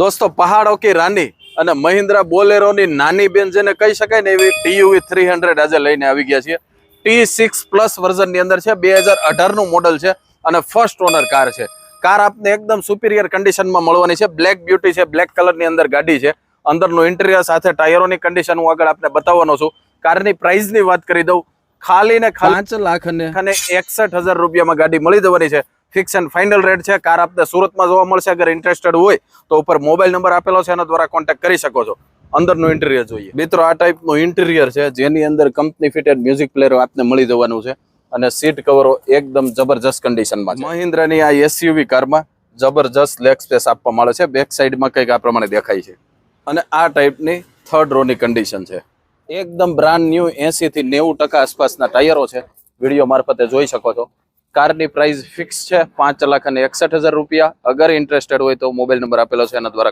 દોસ્તો પહાડો કી રાની અને મહિન્દ્રા બોલેરોની નાની બેન જેને કહી શકાય ને એવી ટીયુવી થ્રી હંડ્રેડ આજે લઈને આવી ગયા છીએ. ટી સિક્સ પ્લસ વર્ઝનની અંદર છે બે હજાર અઢારનું મોડલ છે અને ફર્સ્ટ ઓનર કાર છે. કાર આપને એકદમ સુપિરિયર કન્ડિશનમાં મળવાની છે. બ્લેક બ્યુટી છે બ્લેક કલરની અંદર ગાડી છે. અંદરનું ઇન્ટિરિયર સાથે ટાયરોની કન્ડિશન હું આગળ આપને બતાવવાનો છું. કારની પ્રાઇસની વાત કરી દઉં. ખાલી ને પાંચ લાખ અને એકસઠ હજાર રૂપિયામાં ગાડી મળી જવાની છે. ફિક્સ એન્ડ ફાઇનલ રેટ છે. કાર આપને સુરતમાં જોવા મળશે. અગર ઇન્ટરેસ્ટેડ હોય, તો ઉપર મોબાઈલ નંબર આપેલો છે. એના દ્વારા કોન્ટેક્ટ કરી શકો છો. અંદરનું ઇન્ટિરિયર જોઈએ. મિત્રો, આ ટાઈપનું ઇન્ટિરિયર છે, જેની અંદર કંપની ફિટેડ મ્યુઝિક પ્લેયર આપને મળી જવાનું છે. અને સીટ કવરો એકદમ જબરજસ્ત કન્ડિશનમાં છે. મહિન્દ્રાની આ એસયુવી કારમાં જબરજસ્ત લેગ સ્પેસ આપવા મળે છે. બેક સાઈડમાં કંઈક આ પ્રમાણે દેખાય છે. અને આ ટાઈપની થર્ડ રોની કન્ડિશન છે. એકદમ બ્રાન્ડ ન્યૂ એસી થી નેવું ટકા આસપાસના ટાયરો છે. વીડિયો મારફતે જોઈ શકો છો. કારની પ્રાઇસ ફિક્સ છે પાંચ લાખ અને એકસઠ હજાર રૂપિયા. અગર ઇન્ટરેસ્ટેડ હોય તો મોબાઈલ નંબર આપેલો છે એના દ્વારા